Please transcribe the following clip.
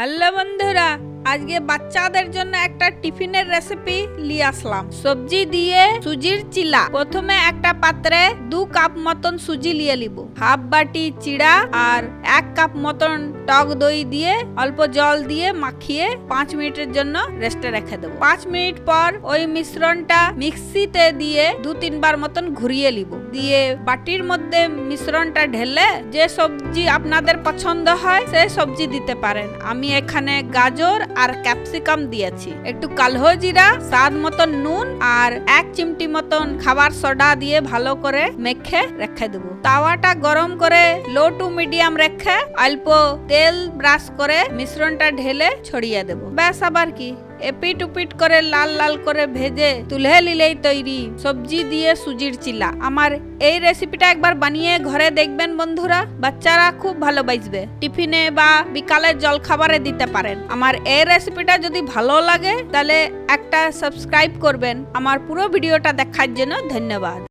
Hello বন্ধুরা আজকে বাচ্চাদের জন্য একটা টিফিনের রেসিপি নিয়ে আসলাম। সবজি দিয়ে সুজির চিলা। প্রথমে একটা পাত্রে দু কাপ মতন সুজি নিয়ে নিব। হাফ বাটি চিড়া আর এক কাপ মতন টক দই দিয়ে অল্প জল দিয়ে মাখিয়ে পাঁচ মিনিটের জন্য রেস্টে রেখে দেবো। পাঁচ মিনিট পর ওই মিশ্রণটা মিক্সিতে দিয়ে দু তিনবার মতন ঘুরিয়ে নিব। দিয়ে বাটির মধ্যে মিশ্রণটা ঢেলে যে সবজি আপনাদের পছন্দ হয় সেই সবজি দিতে পারেন। আমি এখানে গাজর আর ক্যাপসিকাম দিয়েছি। একটু কালো জিরা, স্বাদ মতন নুন আর এক চিমটি মতন খাবার সোডা দিয়ে ভালো করে মেখে রেখে দেব। তাওয়াটা গরম করে লো টু মিডিয়াম রেখে অল্প তেল ব্রাশ করে মিশ্রণটা ঢেলে ছড়িয়ে দেব। ব্যাস, আবার কি? এপিট উপিট করে লাল লাল করে ভেজে তুলে নিলেই তৈরি। সবজি দিয়ে সুজির চিলা। আমার এই রেসিপিটা একবার বানিয়ে ঘরে দেখবেন বন্ধুরা। বাচ্চারা খুব ভালোবাসবে টিফিনে বা বিকালের জল খাবারে দিতে পারেন। আমার এই রেসিপিটা যদি ভালো লাগে, তাহলে একটা সাবস্ক্রাইব করবেন। আমার পুরো ভিডিওটা দেখার জন্য ধন্যবাদ।